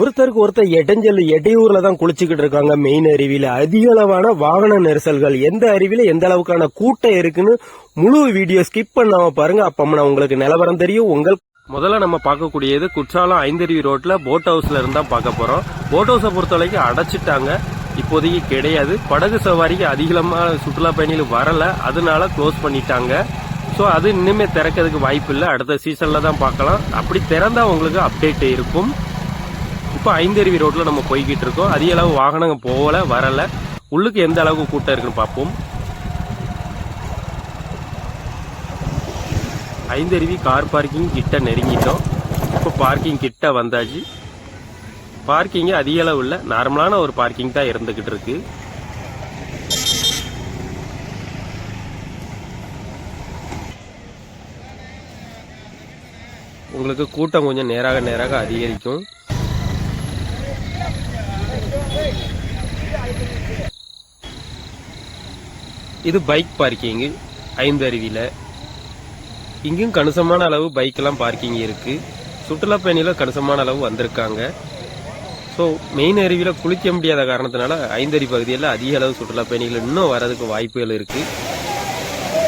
ஒருத்தருக்கு ஒருத்தர் இடைஞ்சல் இடையூறுல தான் குளிச்சுக்கிட்டு இருக்காங்க மெயின் அருவியில. அதிக அளவான வாகன நெரிசல்கள் எந்த அருவியில எந்த அளவுக்கான கூட்டம் இருக்குன்னு முழு வீடியோ ஸ்கிப் பண்ணாம பாருங்க. அப்பம்னா உங்களுக்கு நிலவரம் தெரியும். உங்கள் முதல்ல நம்ம பார்க்கக்கூடியது குற்றாலம் ஐந்தருவி ரோட்ல போட் ஹவுஸ்ல இருந்தா பார்க்க போறோம். போட் ஹவுஸை பொறுத்த வரைக்கும் அடைச்சிட்டாங்க. இப்போதைக்கு கிடையாது. படகு சவாரிக்கு அதிகமாக சுற்றுலா பயணிகள் வரல. அதனால க்ளோஸ் பண்ணிட்டாங்க. ஸோ அது இன்னுமே திறக்கிறதுக்கு வாய்ப்பு இல்லை. அடுத்த சீசன்ல தான் பார்க்கலாம். அப்படி திறந்தா உங்களுக்கு அப்டேட் இருக்கும். இப்போ ஐந்தருவி ரோட்டில் நம்ம போய்கிட்டு இருக்கோம். அதிக அளவு வாகனங்கள் போகல வரல. உள்ளுக்கு எந்த அளவுக்கு கூட்டம் இருக்குன்னு பார்ப்போம். ஐந்தருவி கார் பார்க்கிங் கிட்ட நெருங்கிட்டோம். இப்போ பார்க்கிங் கிட்ட வந்தாச்சு. பார்க்கிங் அதிக அளவு இல்லை. நார்மலான ஒரு பார்க்கிங் தான் இருந்துக்கிட்டு இருக்கு. உங்களுக்கு கூட்டம் கொஞ்சம் நேராக நேராக அதிகரிக்கும். இது பைக் பார்க்கிங்கு ஐந்து அருவியில். இங்கேயும் கணிசமான அளவு பைக்கெல்லாம் பார்க்கிங் இருக்குது சுற்றுலா பயணிகள் கணிசமான அளவு வந்திருக்காங்க. ஸோ மெயின் அருவியில் குளிக்க முடியாத காரணத்தினால ஐந்தறி பகுதியில் அதிக அளவு சுற்றுலா பயணிகள் இன்னும் வரதுக்கு வாய்ப்புகள் இருக்குது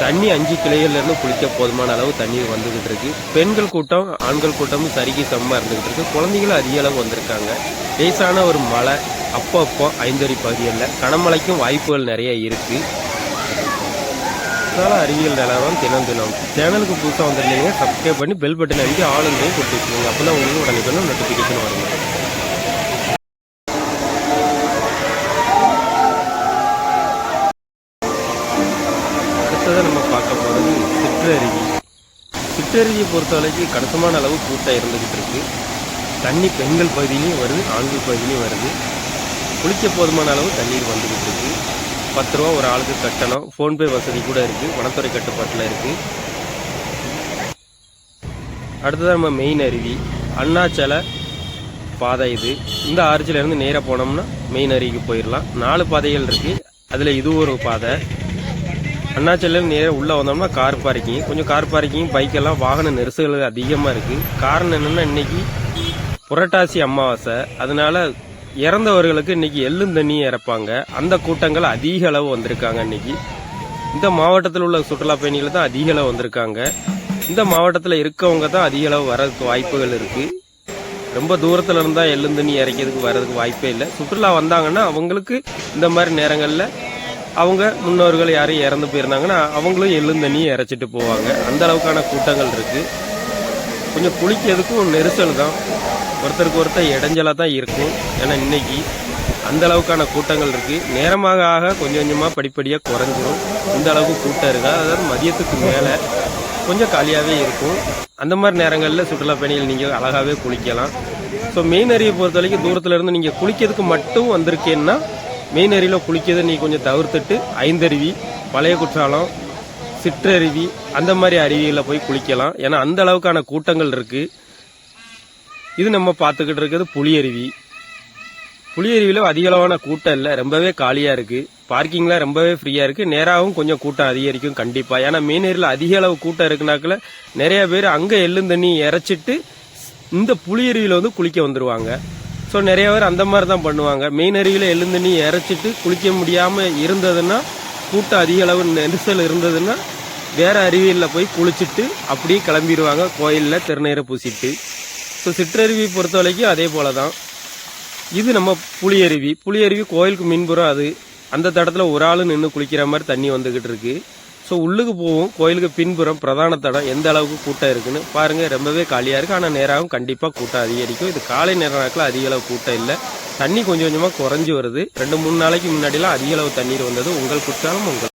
தண்ணி அஞ்சு கிளைகள்லேருந்து குளிக்க போதுமான அளவு தண்ணீர் வந்துகிட்டு இருக்கு. பெண்கள் கூட்டம் ஆண்கள் கூட்டமும் சரிக்கு சமமாக இருந்துகிட்டு இருக்கு. குழந்தைகளும் அதிக அளவு வந்திருக்காங்க. லேசான ஒரு மழை அப்பப்போ ஐந்தறி பகுதிகளில் கனமழைக்கும் வாய்ப்புகள் நிறைய இருக்குது அதனால அறிவியல் நிலவரம் தினம் தினம். சேனலுக்கு புதுசாக வந்துருந்தீங்க சப்ஸ்கிரைப் பண்ணி பெல் பட்டன் அடிக்க ஆளுங்களையும் கொடுத்து வச்சுக்கோங்க அப்பதான் உங்களுக்கு உடனே நோட்டிஃபிகேஷன் வரும். அடுத்ததை நம்ம பார்க்க போகிறது சிற்றருவி. சிற்றருவியை பொறுத்தவரைக்கும் கணிசமான அளவு கூட்டம் இருந்துகிட்டு இருக்கு. தண்ணி பெண்கள் பகுதியிலையும் வருது ஆண்கள் பகுதியிலையும் வருது. குளிக்க போதுமான அளவு தண்ணீர் வந்துக்கிட்டு இருக்குது பத்து ரூபா ஒரு ஆளுக்கு கட்டணம். ஃபோன்பே வசதி கூட இருக்கு. வனத்துறை கட்டுப்பாட்டில் இருக்கு. அடுத்ததான் நம்ம மெயின் அருவி. அண்ணாச்சலை பாதை இது. இந்த ஆர்ச்சில இருந்து போனோம்னா மெயின் அருவிக்கு போயிடலாம் நாலு பாதைகள் இருக்கு. அதுல இது ஒரு பாதை. அண்ணாச்சல்ல நேராக உள்ள வந்தோம்னா கார் பார்க்கிங் கொஞ்சம் கார் பார்க்கிங் பைக் எல்லாம் வாகன நெரிசல்கள் அதிகமா இருக்கு. காரணம் என்னன்னா இன்னைக்கு புரட்டாசி அமாவாசை. அதனால இறந்தவர்களுக்கு இன்னைக்கு எள்ளும் தண்ணியும் இறப்பாங்க. அந்த கூட்டங்கள் அதிக அளவு வந்திருக்காங்க இன்னைக்கு. இந்த மாவட்டத்தில் உள்ள சுற்றுலா பயணிகள் தான் அதிக அளவு வந்திருக்காங்க. இந்த மாவட்டத்தில் இருக்கவங்க தான் அதிக அளவு வரதுக்கு வாய்ப்புகள் இருக்கு. ரொம்ப தூரத்துல இருந்தா எள்ளும் தண்ணி இறைக்கிறதுக்கு வர்றதுக்கு வாய்ப்பே இல்லை. சுற்றுலா வந்தாங்கன்னா அவங்களுக்கு இந்த மாதிரி நேரங்களில் அவங்க முன்னோர்கள் யாரும் இறந்து போயிருந்தாங்கன்னா அவங்களும் எள்ளும் தண்ணியும் இறைச்சிட்டு போவாங்க. அந்த அளவுக்கான கூட்டங்கள் இருக்கு. கொஞ்சம் குளிக்கிறதுக்கும் நெரிசல் தான். ஒருத்தருக்கு ஒருத்தர் இடைஞ்சலாக தான் இருக்கும். ஏன்னா இன்னைக்கு அந்த அளவுக்கான கூட்டங்கள் இருக்குது நேரமாக ஆக கொஞ்சம் கொஞ்சமாக படிப்படியாக குறைஞ்சிரும். இந்த அளவுக்கு கூட்டம் இருக்கா. அதாவது மதியத்துக்கு மேலே கொஞ்சம் காலியாகவே இருக்கும். அந்த மாதிரி நேரங்களில் சுற்றுலா பயணிகள் நீங்கள் அழகாகவே குளிக்கலாம். ஸோ மெயின் அருவியை பொறுத்த வரைக்கும் தூரத்துலேருந்து இருந்து குளிக்கிறதுக்கு மட்டும் வந்திருக்கேன்னா மெயின் அறியில் குளிக்கிறதை நீங்கள் கொஞ்சம் தவிர்த்துட்டு ஐந்தருவி பழைய குற்றாலம் சிற்றருவி அந்த மாதிரி அருவிகளில் போய் குளிக்கலாம். ஏன்னா அந்த அளவுக்கான கூட்டங்கள் இருக்குது இது நம்ம பார்த்துக்கிட்டு இருக்கிறது புளியருவி புளியருவியில் அதிக அளவான கூட்டம் இல்லை. ரொம்பவே காலியாக இருக்குது பார்க்கிங்லாம் ரொம்பவே ஃப்ரீயாக இருக்குது நேராகவும் கொஞ்சம் கூட்டம் அதிகரிக்கும் கண்டிப்பாக ஏன்னா மெயின் அதிக அளவு கூட்டம் இருக்குனாக்கில் நிறைய பேர் அங்கே எள்ளும் தண்ணி இந்த புளியருவியில் வந்து குளிக்க வந்துடுவாங்க ஸோ நிறைய பேர் அந்த மாதிரி தான் பண்ணுவாங்க. மெயின் அருவியில் எள்ளும் இறைச்சிட்டு குளிக்க முடியாமல் இருந்ததுன்னா கூட்டம் அதிக அளவு நெரிசல் இருந்ததுன்னா வேறு அருவியில் போய் குளிச்சுட்டு அப்படியே கிளம்பிடுவாங்க கோயிலில் திருநீரை பூசிட்டு. ஸோ சிற்றருவி பொறுத்த வரைக்கும் அதே போல தான் இது நம்ம புளியருவி. புளியருவி கோயிலுக்கு மின்புறம் அது. அந்த தடத்தில் ஒரு ஆள் நின்று குளிக்கிற மாதிரி தண்ணி வந்துக்கிட்டு இருக்கு. ஸோ உள்ளுக்கு போவோம். கோயிலுக்கு பின்புறம் பிரதான தடம். எந்த அளவுக்கு கூட்டம் இருக்குன்னு பாருங்கள் ரொம்பவே காலியாக இருக்குது ஆனால் நேராகவும் கண்டிப்பாக கூட்டம் அதிகரிக்கும். இது காலை நேர நாட்கள் அதிக அளவு கூட்டம் இல்லை. தண்ணி கொஞ்சம் கொஞ்சமாக குறைஞ்சி வருது. ரெண்டு மூணு நாளைக்கு முன்னாடிலாம் அதிக அளவு தண்ணீர் வந்தது. உங்கள் குற்றாலம் உங்கள்